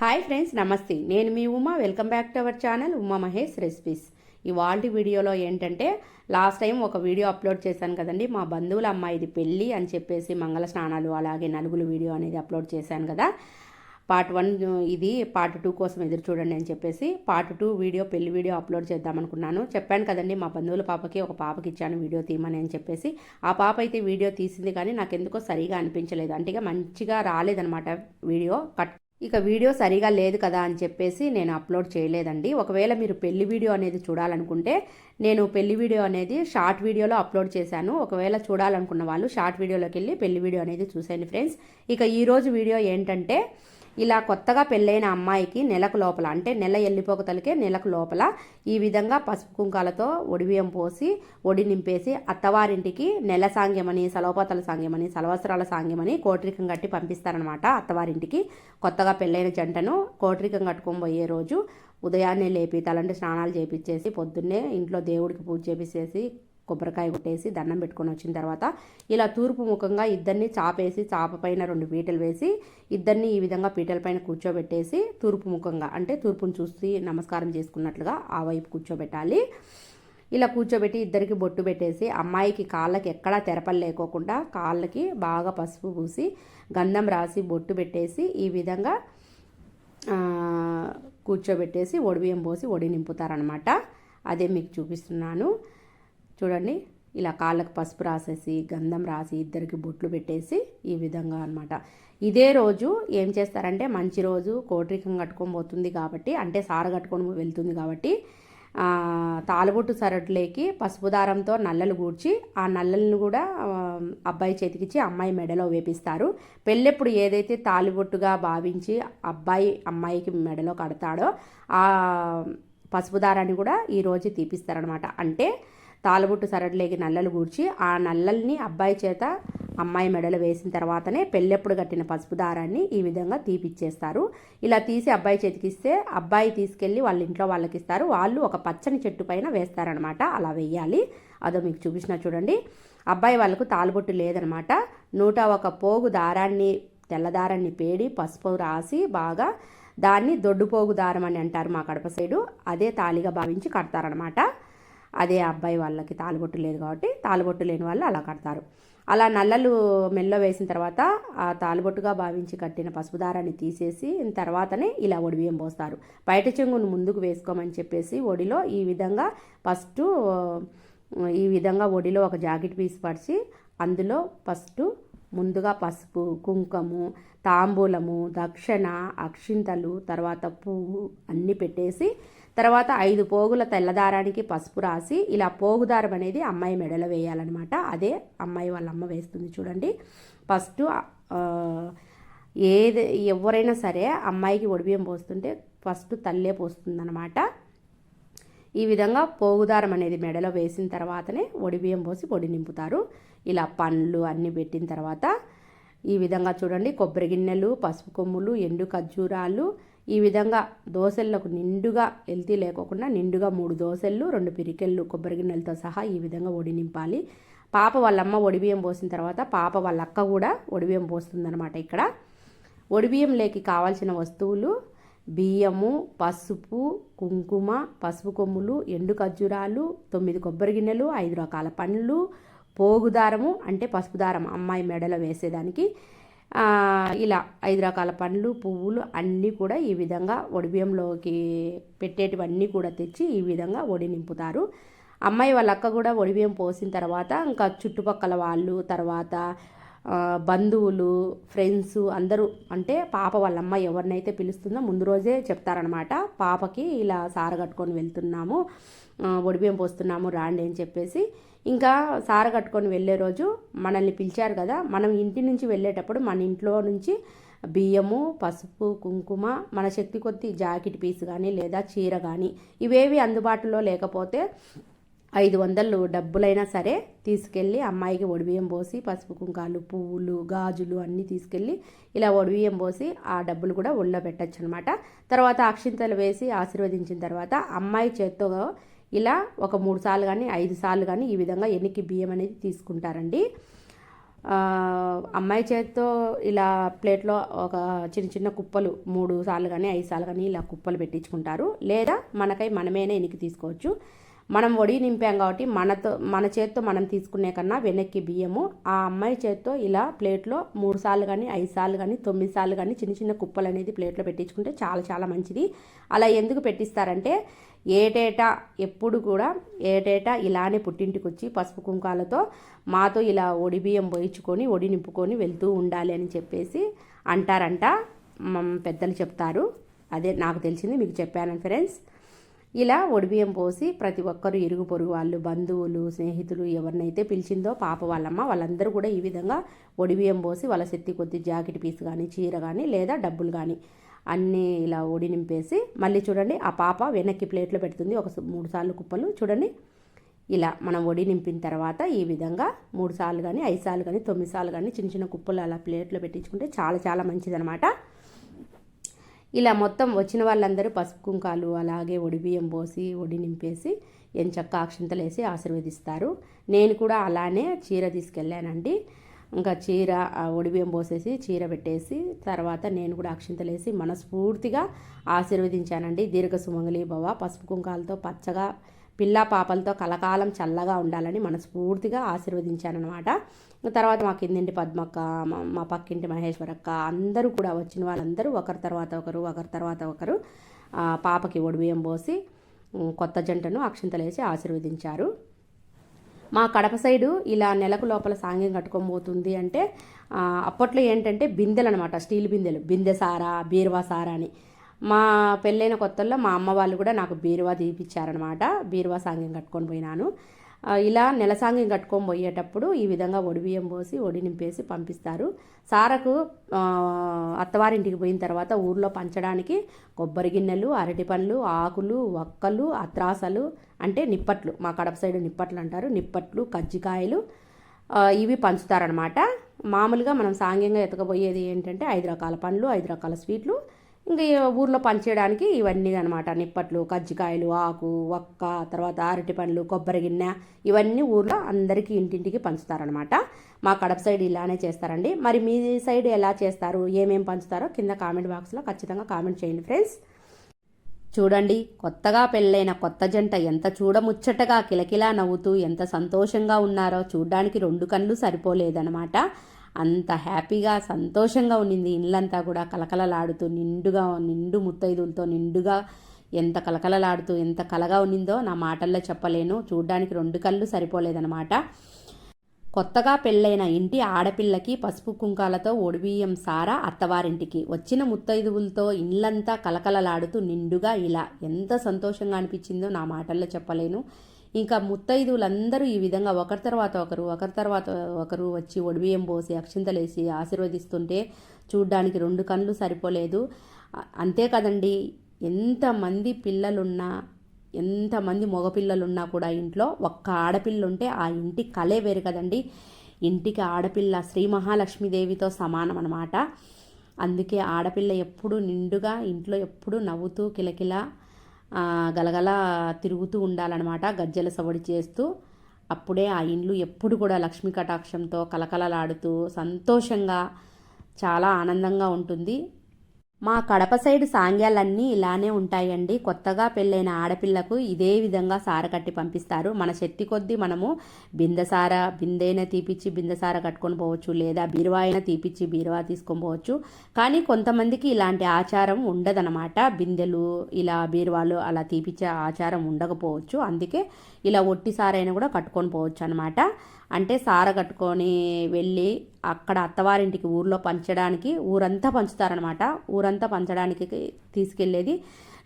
Hi friends నమస్తే. నేను మీ Uma. Welcome back to our channel Uma Mahesh recipes. ఇవాళ వీడియోలో ఏంటంటే లాస్ట్ టైం ఒక వీడియో అప్లోడ్ చేశాను కదండి. మా బంధువుల అమ్మాయిది పెళ్ళి అని చెప్పేసి మంగళ స్నానాలు అలాగే నలుగులు వీడియో అనేది అప్లోడ్ చేశాను కదా. పార్ట్ వన్ ఇది పార్ట్ టూ కోసం ఎదురు చూడండి అని చెప్పేసి పార్ట్ టూ వీడియో పెళ్ళి వీడియో అప్లోడ్ చేద్దాం అనుకున్నాను. చెప్పాను కదండి మా బంధువుల పాపకి ఒక పాపకి ఇచ్చాను వీడియో తీయమని అని చెప్పేసి. ఆ పాప అయితే వీడియో తీసింది కానీ నాకు ఎందుకో సరిగా అనిపించలేదు. అంటే మంచిగా రాలేదనమాట వీడియో. కట్ ఇక వీడియో సరిగా లేదు కదా అని చెప్పేసి నేను అప్లోడ్ చేయలేదండి. ఒకవేళ మీరు పెళ్ళి వీడియో అనేది చూడాలనుకుంటే నేను పెళ్ళి వీడియో అనేది షార్ట్ వీడియోలో అప్లోడ్ చేశాను. ఒకవేళ చూడాలనుకున్న వాళ్ళు షార్ట్ వీడియోలోకి వెళ్ళి పెళ్ళి వీడియో అనేది చూసేయండి ఫ్రెండ్స్. ఇక ఈరోజు వీడియో ఏంటంటే ఇలా కొత్తగా పెళ్ళైన అమ్మాయికి నెలకు లోపల అంటే నెల ఎల్లిపోక తలకే నెలకు లోపల ఈ విధంగా పసుపు కుంకాలతో ఒడిబియ్యం పోసి ఒడి నింపేసి అత్తవారింటికి నెల సాంగ్యమని సలవపతల సాంగ్యమని సలవసరాల సాంగ్యమని కోటరికం కట్టి పంపిస్తారనమాట అత్తవారింటికి. కొత్తగా పెళ్ళైన జంటను కోటరికం కట్టుకొని పోయే రోజు ఉదయాన్నే లేపి తలంటి స్నానాలు చేపించేసి పొద్దున్నే ఇంట్లో దేవుడికి పూజ చేపించేసి కొబ్బరికాయ కొట్టేసి దండం పెట్టుకొని వచ్చిన తర్వాత ఇలా తూర్పు ముఖంగా ఇద్దరిని చాపేసి చాప పైన రెండు పీటలు వేసి ఇద్దరిని ఈ విధంగా పీటల పైన కూర్చోబెట్టేసి తూర్పు ముఖంగా అంటే తూర్పును చూసి నమస్కారం చేసుకున్నట్లుగా ఆ వైపు కూర్చోబెట్టాలి. ఇలా కూర్చోబెట్టి ఇద్దరికి బొట్టు పెట్టేసి అమ్మాయికి కాళ్ళకి ఎక్కడా తెరపలు లేకోకుండా కాళ్ళకి బాగా పసుపు పూసి గంధం రాసి బొట్టు పెట్టేసి ఈ విధంగా కూర్చోబెట్టేసి ఒడిబియ్యం పోసి ఒడి నింపుతారనమాట అదే మీకు చూపిస్తున్నాను. చూడండి. ఇలా కాళ్ళకు పసుపు రాసేసి గంధం రాసి ఇద్దరికి బొట్లు పెట్టేసి ఈ విధంగా అనమాట ఇదే రోజు ఏం చేస్తారంటే మంచి రోజు కోట్రికం కట్టుకొని పోతుంది కాబట్టి అంటే సార కట్టుకొని వెళ్తుంది కాబట్టి తాలుబొట్టు సరట్లేకి పసుపు దారంతో నల్లలు కూర్చి ఆ నల్లలను కూడా అబ్బాయి చేతికిచ్చి అమ్మాయి మెడలో వేపిస్తారు. పెళ్ళెప్పుడు ఏదైతే తాలిబొట్టుగా భావించి అబ్బాయి అమ్మాయికి మెడలో కడతాడో ఆ పసుపు దారాన్ని కూడా ఈరోజు తీపిస్తారనమాట అంటే తాలుబుట్టు సరడలేకి నల్లలు గూడ్చి ఆ నల్లల్ని అబ్బాయి చేత అమ్మాయి మెడలు వేసిన తర్వాతనే పెళ్ళెప్పుడు కట్టిన పసుపు దారాన్ని ఈ విధంగా తీపిచ్చేస్తారు. ఇలా తీసి అబ్బాయి చేతికిస్తే అబ్బాయి తీసుకెళ్ళి వాళ్ళ ఇంట్లో వాళ్ళకి ఇస్తారు. వాళ్ళు ఒక పచ్చని చెట్టు పైన వేస్తారనమాట. అలా వెయ్యాలి. అదో మీకు చూపించిన చూడండి. అబ్బాయి వాళ్ళకు తాలుబొట్టు లేదనమాట. నూట ఒక పోగు దారాన్ని తెల్లదారాన్ని పేడి పసుపు రాసి బాగా దాన్ని దొడ్డుపోగు దారం అని అంటారు మా కడప సైడు. అదే తాలిగా భావించి కడతారనమాట. అదే అబ్బాయి వాళ్ళకి తాలుబొట్టు లేదు కాబట్టి తాలుబొట్టు లేని వాళ్ళు అలా కడతారు. అలా నల్లలు మెల్లో వేసిన తర్వాత ఆ తాలుబొట్టుగా భావించి కట్టిన పసుపు దారాన్ని తీసేసి తర్వాతనే ఇలా ఒడిబియ్యం పోస్తారు. బయట చెంగును ముందుకు వేసుకోమని చెప్పేసి ఒడిలో ఈ విధంగా ఫస్ట్ ఈ విధంగా ఒడిలో ఒక జాకెట్ పీస్ పరిచి అందులో ఫస్ట్ ముందుగా పసుపు కుంకుము తాంబూలము దక్షిణ అక్షింతలు తర్వాత పువ్వు అన్నీ పెట్టేసి తర్వాత ఐదు పోగుల తెల్లదారానికి పసుపు రాసి ఇలా పోగుదారం అనేది అమ్మాయి మెడలో వేయాలన్నమాట. అదే అమ్మాయి వాళ్ళ అమ్మ వేస్తుంది చూడండి. ఫస్ట్ ఏది ఎవరైనా సరే అమ్మాయికి ఒడిబియ్యం పోస్తుంటే ఫస్ట్ తల్లే పోస్తుందన్నమాట. ఈ విధంగా పోగుదారం అనేది మెడలో వేసిన తర్వాతనే ఒడిబియ్యం పోసి పొడి నింపుతారు. ఇలా పండ్లు అన్నీ పెట్టిన తర్వాత ఈ విధంగా చూడండి కొబ్బరి గిన్నెలు పసుపు కొమ్ములు ఎండు ఖర్జూరాలు ఈ విధంగా దోశలకు నిండుగా ఎల్తీ లేకోకుండా నిండుగా మూడు దోశలు రెండు పిరికెళ్ళు కొబ్బరి గిన్నెలతో సహా ఈ విధంగా ఒడి నింపాలి. పాప వాళ్ళమ్మ ఒడిబియ్యం పోసిన తర్వాత పాప వాళ్ళ అక్క కూడా ఒడిబియ్యం పోస్తుందనమాట ఇక్కడ. ఒడిబియ్యం లేకి కావాల్సిన వస్తువులు బియ్యము పసుపు కుంకుమ పసుపు కొమ్ములు ఎండు ఖర్జూరాలు తొమ్మిది కొబ్బరి గిన్నెలు ఐదు రకాల పండ్లు పోగుదారము అంటే పసుపు దారం అమ్మాయి మెడలో వేసేదానికి. ఇలా ఐదు రకాల పండ్లు పువ్వులు అన్నీ కూడా ఈ విధంగా ఒడిబియ్యంలోకి పెట్టేటివన్నీ కూడా తెచ్చి ఈ విధంగా ఒడి నింపుతారు. అమ్మాయి వాళ్ళ అక్క కూడా ఒడిబియ్యం పోసిన తర్వాత ఇంకా చుట్టుపక్కల వాళ్ళు తర్వాత బంధువులు ఫ్రెండ్స్ అందరూ అంటే పాప వాళ్ళ అమ్మ ఎవరినైతే పిలుస్తుందో ముందు రోజే చెప్తారనమాట పాపకి ఇలా సార కట్టుకొని వెళ్తున్నాము ఒడిబియ్యం పోస్తున్నాము రాండి అని చెప్పేసి. ఇంకా సార కట్టుకొని వెళ్ళే రోజు మనల్ని పిలిచారు కదా మనం ఇంటి నుంచి వెళ్ళేటప్పుడు మన ఇంట్లో నుంచి బియ్యము పసుపు కుంకుమ మన శక్తి కొద్ది జాకెట్ పీస్ కానీ లేదా చీర కానీ ఇవేవి అందుబాటులో లేకపోతే ఐదు వందలు డబ్బులైనా సరే తీసుకెళ్ళి అమ్మాయికి ఒడిబియ్యం పోసి పసుపు కుంకాలు పువ్వులు గాజులు అన్నీ తీసుకెళ్ళి ఇలా ఒడిబియ్యం పోసి ఆ డబ్బులు కూడా ఒళ్ళో పెట్టచ్చు అనమాట తర్వాత అక్షింతలు వేసి ఆశీర్వదించిన తర్వాత అమ్మాయి చేత్తో ఇలా ఒక మూడు సార్లు కానీ ఐదు సార్లు కానీ ఈ విధంగా ఎన్నికి బియ్యం అనేది తీసుకుంటారండి. అమ్మాయి చేతితో ఇలా ప్లేట్లో ఒక చిన్న చిన్న కుప్పలు మూడు సార్లు కానీ ఐదు సార్లు కానీ ఇలా కుప్పలు పెట్టించుకుంటారు. లేదా మనకై మనమేనే ఎనికి తీసుకోవచ్చు. మనం వడి నింపాం కాబట్టి మనతో మన చేత్తో మనం తీసుకునే కన్నా వెనక్కి బియ్యము. ఆ అమ్మాయి చేత్తో ఇలా ప్లేట్లో మూడు సార్లు కానీ ఐదు సార్లు కానీ తొమ్మిది సార్లు కానీ చిన్న చిన్న కుప్పలు అనేది ప్లేట్లో పెట్టించుకుంటే చాలా చాలా మంచిది. అలా ఎందుకు పెట్టిస్తారంటే ఏటేటా ఎప్పుడు కూడా ఏటేటా ఇలానే పుట్టింటికి వచ్చి పసుపు కుంకాలతో మాతో ఇలా ఒడి బియ్యం పోయించుకొని ఒడి నింపుకొని వెళ్తూ ఉండాలి అని చెప్పేసి అంటారంట. పెద్దలు చెప్తారు. అదే నాకు తెలిసింది మీకు చెప్పాను ఫ్రెండ్స్. ఇలా ఒడిబియ్యం పోసి ప్రతి ఒక్కరు ఇరుగు పొరుగు వాళ్ళు బంధువులు స్నేహితులు ఎవరినైతే పిలిచిందో పాప వాళ్ళమ్మ వాళ్ళందరూ కూడా ఈ విధంగా ఒడిబియ్యం పోసి వాళ్ళ శక్తి కొద్ది జాకెట్ పీస్ కానీ చీర కానీ లేదా డబ్బులు కానీ అన్నీ ఇలా ఒడి నింపేసి మళ్ళీ చూడండి ఆ పాప వెనక్కి ప్లేట్లో పెడుతుంది ఒక మూడు సార్లు కుప్పలు. చూడండి ఇలా మనం ఒడి నింపిన తర్వాత ఈ విధంగా మూడు సార్లు కానీ ఐదు సార్లు కానీ తొమ్మిది సార్లు కానీ చిన్న చిన్న కుప్పలు అలా ప్లేట్లో పెట్టించుకుంటే చాలా చాలా మంచిదనమాట ఇలా మొత్తం వచ్చిన వాళ్ళందరూ పసుపు కుంకాలు అలాగే ఒడిబియ్యం పోసి ఒడి నింపేసి ఎంచక్క అక్షింతలు వేసి ఆశీర్వదిస్తారు. నేను కూడా అలానే చీర తీసుకెళ్ళానండి. ఇంకా చీర ఒడిబియ్యం పోసేసి చీర పెట్టేసి తర్వాత నేను కూడా అక్షింతలు వేసి మనస్ఫూర్తిగా ఆశీర్వదించానండి. దీర్ఘ సుమంగళి భవ పసుపు కుంకాలతో పచ్చగా పిల్ల పాపలతో కలకాలం చల్లగా ఉండాలని మనస్ఫూర్తిగా ఆశీర్వదించానమాట తర్వాత మా కిందింటి పద్మక్క మా- మా పక్కింటి మహేశ్వరక్క అందరూ కూడా వచ్చిన వాళ్ళందరూ ఒకరి తర్వాత ఒకరు ఒకరి తర్వాత ఒకరు పాపకి ఒడిబియ్యం పోసి కొత్త జంటను అక్షింతలేసి ఆశీర్వదించారు. మా కడప సైడు ఇలా నెలకు లోపల సాంగ్యం కట్టుకోబోతుంది అంటే అప్పట్లో ఏంటంటే బిందెలు అనమాట స్టీల్ బిందెలు. బిందె సారా బీరువా సారా అని. మా పెళ్ళైన కొత్తల్లో మా అమ్మ వాళ్ళు కూడా నాకు బీరువా తీపిచ్చారనమాట. బీరువా సాంగ్యం కట్టుకొని పోయినాను. ఇలా నెల సాంగ్యం కట్టుకొని పోయేటప్పుడు ఈ విధంగా ఒడిబియ్యం పోసి ఒడి నింపేసి పంపిస్తారు. సారకు అత్తవారింటికి పోయిన తర్వాత ఊర్లో పంచడానికి కొబ్బరి గిన్నెలు అరటి పండ్లు ఆకులు వక్కలు అత్రాసలు అంటే నిప్పట్లు మా కడప సైడ్ నిప్పట్లు అంటారు. నిప్పట్లు కజ్జికాయలు ఇవి పంచుతారనమాట. మామూలుగా మనం సాంగ్యంగా ఎతకపోయేది ఏంటంటే ఐదు రకాల పండ్లు ఐదు రకాల స్వీట్లు ఇంకా ఊర్లో పంచేయడానికి ఇవన్నీ అనమాట నిప్పట్లు కజ్జికాయలు ఆకు వక్క తర్వాత అరటి పండ్లు కొబ్బరి గిన్నె ఇవన్నీ ఊర్లో అందరికీ ఇంటింటికి పంచుతారనమాట మా కడప సైడ్ ఇలానే చేస్తారండి. మరి మీ సైడ్ ఎలా చేస్తారు? ఏమేమి పంచుతారో కింద కామెంట్ బాక్స్లో ఖచ్చితంగా కామెంట్ చేయండి ఫ్రెండ్స్. చూడండి కొత్తగా పెళ్ళైన కొత్త జంట ఎంత చూడముచ్చటగా కిలకిలా నవ్వుతూ ఎంత సంతోషంగా ఉన్నారో చూడ్డానికి రెండు కళ్ళు సరిపోలేదనమాట అంత హ్యాపీగా సంతోషంగా ఉండింది ఇల్లంతా కూడా. కలకలలాడుతూ నిండుగా నిండు ముత్తైదులతో నిండుగా ఎంత కలకలలాడుతూ ఎంత కలగా ఉన్నిందో నా మాటల్లో చెప్పలేను. చూడ్డానికి రెండు కళ్ళు సరిపోలేదనమాట కొత్తగా పెళ్ళైన ఇంటి ఆడపిల్లకి పసుపు కుంకాలతో ఒడిబియ్యం సారా అత్తవారింటికి. వచ్చిన ముత్తైదువులతో ఇల్లంతా కలకలలాడుతూ నిండుగా ఇలా. ఎంత సంతోషంగా అనిపించిందో నా మాటల్లో చెప్పలేను. ఇంకా ముత్తైదువులందరూ ఈ విధంగా ఒకరి తర్వాత ఒకరు ఒకరి తర్వాత ఒకరు వచ్చి ఒడిబియ్యం పోసి అక్షింతలేసి ఆశీర్వదిస్తుంటే చూడ్డానికి రెండు కళ్ళు సరిపోలేదు. అంతే కదండి. ఎంతమంది పిల్లలున్నా ఎంతమంది మగపిల్లలున్నా కూడా ఇంట్లో ఒక్క ఆడపిల్ల ఉంటే ఆ ఇంటి కలే వేరు కదండి. ఇంటికి ఆడపిల్ల శ్రీ మహాలక్ష్మీదేవితో సమానం అన్నమాట. అందుకే ఆడపిల్ల ఎప్పుడు నిండుగా ఇంట్లో ఎప్పుడు నవ్వుతూ కిలకిల గలగల తిరుగుతూ ఉండాలన్నమాట గజ్జల సవడి చేస్తూ. అప్పుడే ఆ ఇండ్లు ఎప్పుడు కూడా లక్ష్మీ కటాక్షంతో కలకలలాడుతూ సంతోషంగా చాలా ఆనందంగా ఉంటుంది. మా కడప సైడ్ సాంగ్యాలన్నీ ఇలానే ఉంటాయండి. కొత్తగా పెళ్ళైన ఆడపిల్లకు ఇదే విధంగా సార కట్టి పంపిస్తారు. మన శక్తి కొద్దీ మనము బిందసార బిందైనా తీపిచ్చి బిందసార కట్టుకొని పోవచ్చు. లేదా బీరువా అయినా తీపిచ్చి బీరువా తీసుకొని పోవచ్చు. కానీ కొంతమందికి ఇలాంటి ఆచారం ఉండదనమాట బిందెలు ఇలా బీరువాలు అలా తీపిచ్చే ఆచారం ఉండకపోవచ్చు. అందుకే ఇలా ఒట్టి సారైనా కూడా కట్టుకొని పోవచ్చు అనమాట అంటే సార కట్టుకొని వెళ్ళి అక్కడ అత్తవారింటికి ఊర్లో పంచడానికి ఊరంతా పంచుతారనమాట. ఊరంతా పంచడానికి తీసుకెళ్ళేది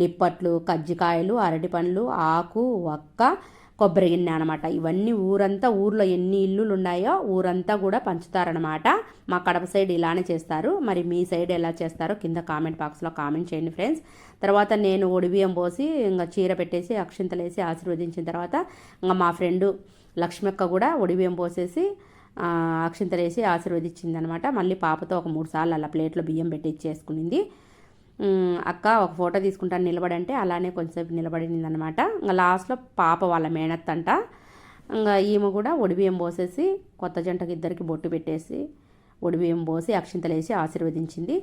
నిప్పట్లు కజ్జికాయలు అరటి పండ్లు ఆకు వక్క కొబ్బరి గిన్నె అనమాట. ఇవన్నీ ఊరంతా ఊర్లో ఎన్ని ఇల్లులు ఉన్నాయో ఊరంతా కూడా పంచుతారనమాట. మా కడప సైడ్ ఇలానే చేస్తారు. మరి మీ సైడ్ ఎలా చేస్తారో కింద కామెంట్ బాక్స్లో కామెంట్ చేయండి ఫ్రెండ్స్. తర్వాత నేను ఒడిబియ్యం పోసి ఇంకా చీర పెట్టేసి అక్షింతలు వేసి ఆశీర్వదించిన తర్వాత ఇంకా మా ఫ్రెండు లక్ష్మక్క కూడా ఒడిబియ్యం పోసేసి అక్షింతలు వేసి ఆశీర్వదించింది అనమాట మళ్ళీ పాపతో ఒక మూడు సార్లు అలా ప్లేట్లో బియ్యం పెట్టి ఇచ్చేసుకునింది. అక్క ఒక ఫోటో తీసుకుంటాను నిలబడంటే అలానే కొంచెంసేపు నిలబడింది అనమాట ఇంకా లాస్ట్లో పాప వాళ్ళ మేనత్ అంట ఇంకా ఈమె కూడా ఒడిబియ్యం పోసేసి కొత్త జంటకి ఇద్దరికి బొట్టు పెట్టేసి ఒడిబియ్యం పోసి అక్షింతలేసి ఆశీర్వదించింది.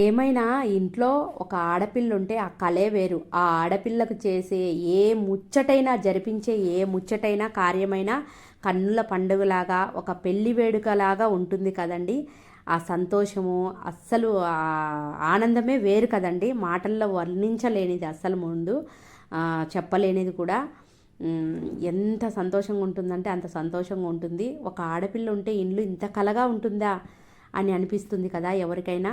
ఏమైనా ఇంట్లో ఒక ఆడపిల్ల ఉంటే ఆ కళే వేరు. ఆ ఆడపిల్లకు చేసే ఏ ముచ్చటైనా జరిపించే ఏ ముచ్చటైనా కార్యమైనా కన్నుల పండుగలాగా ఒక పెళ్ళి వేడుకలాగా ఉంటుంది కదండి. ఆ సంతోషము అస్సలు ఆనందమే వేరు కదండి. మాటల్లో వర్ణించలేనిది అస్సలు ముందు చెప్పలేనిది కూడా. ఎంత సంతోషంగా ఉంటుందంటే అంత సంతోషంగా ఉంటుంది. ఒక ఆడపిల్ల ఉంటే ఇండ్లు ఇంత కలగా ఉంటుందా అని అనిపిస్తుంది కదా ఎవరికైనా.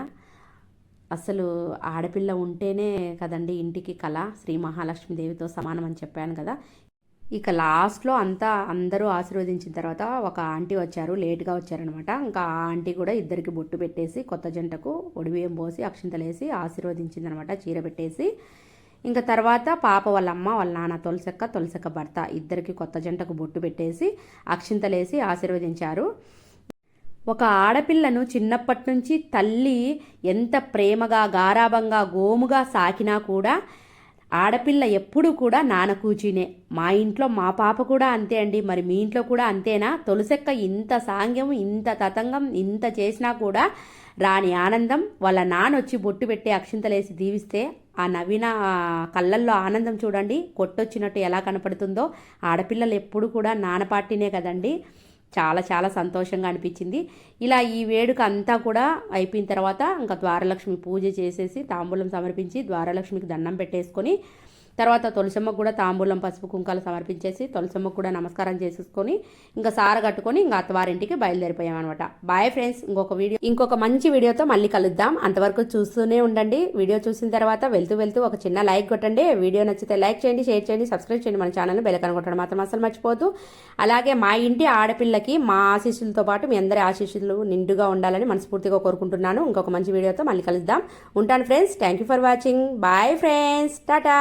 అసలు ఆడపిల్ల ఉంటేనే కదండి ఇంటికి కళ. శ్రీ మహాలక్ష్మీదేవితో సమానం అని చెప్పాను కదా. ఇక లాస్ట్లో అంతా అందరూ ఆశీర్వదించిన తర్వాత ఒక ఆంటీ వచ్చారు లేట్గా వచ్చారనమాట. ఇంకా ఆ ఆంటీ కూడా ఇద్దరికి బొట్టు పెట్టేసి కొత్త జంటకు ఒడివేయం పోసి అక్షింతలేసి ఆశీర్వదించిందనమాట చీర పెట్టేసి. ఇంకా తర్వాత పాప వాళ్ళ అమ్మ వాళ్ళ నాన్న తొలసక్క తొలసక్క భర్త ఇద్దరికి కొత్త జంటకు బొట్టు పెట్టేసి అక్షింతలేసి ఆశీర్వదించారు. ఒక ఆడపిల్లను చిన్నప్పటి నుంచి తల్లి ఎంత ప్రేమగా గారాభంగా గోముగా సాకినా కూడా ఆడపిల్ల ఎప్పుడు కూడా నాన్న కూచినే మా ఇంట్లో మా పాప కూడా అంతే అండి. మరి మీ ఇంట్లో కూడా అంతేనా? తొలిసెక్క ఇంత సాంగ్యం ఇంత తతంగం ఇంత చేసినా కూడా రాని ఆనందం. వాళ్ళ నానొచ్చి బొట్టు పెట్టి అక్షింతలేసి దీవిస్తే ఆ నవీన కళ్ళల్లో ఆనందం చూడండి. కొట్టొచ్చినట్టు ఎలా కనపడుతుందో. ఆడపిల్లలు ఎప్పుడు కూడా నాన్నపాటినే కదండి. చాలా చాలా సంతోషంగా అనిపించింది. ఇలా ఈ వేడుక అంతా కూడా అయిపోయిన తర్వాత ఇంకా ద్వారలక్ష్మి పూజ చేసేసి తాంబూలం సమర్పించి ద్వారలక్ష్మికి దండం పెట్టేసుకొని తర్వాత తులసమ్మకు కూడా తాంబూలం పసుపు కుంకాలు సమర్పించేసి తులసమ్మకు కూడా నమస్కారం చేసేసుకొని ఇంకా సార కట్టుకొని ఇంకా అత్తవారింటికి బయలుదేరిపోయాం అనమాట బాయ్ ఫ్రెండ్స్ ఇంకొక వీడియో ఇంకొక మంచి వీడియోతో మళ్ళీ కలుద్దాం. అంతవరకు చూస్తూనే ఉండండి. వీడియో చూసిన తర్వాత వెళ్తూ వెళ్తూ ఒక చిన్న లైక్ కొట్టండి. వీడియో నచ్చితే లైక్ చేయండి షేర్ చేయండి సబ్స్క్రైబ్ చేయండి. మన ఛానల్ని బెలకన్ కొట్టడం మాత్రం అసలు మర్చిపోతూ అలాగే మా ఇంటి ఆడపిల్లకి మా ఆశీస్సులతో పాటు మీ అందరి ఆశీస్సులు నిండుగా ఉండాలని మనస్ఫూర్తిగా కోరుకుంటున్నాను. ఇంకొక మంచి వీడియోతో మళ్ళీ కలుద్దాం. ఉంటాను friends thank you for watching bye friends Tata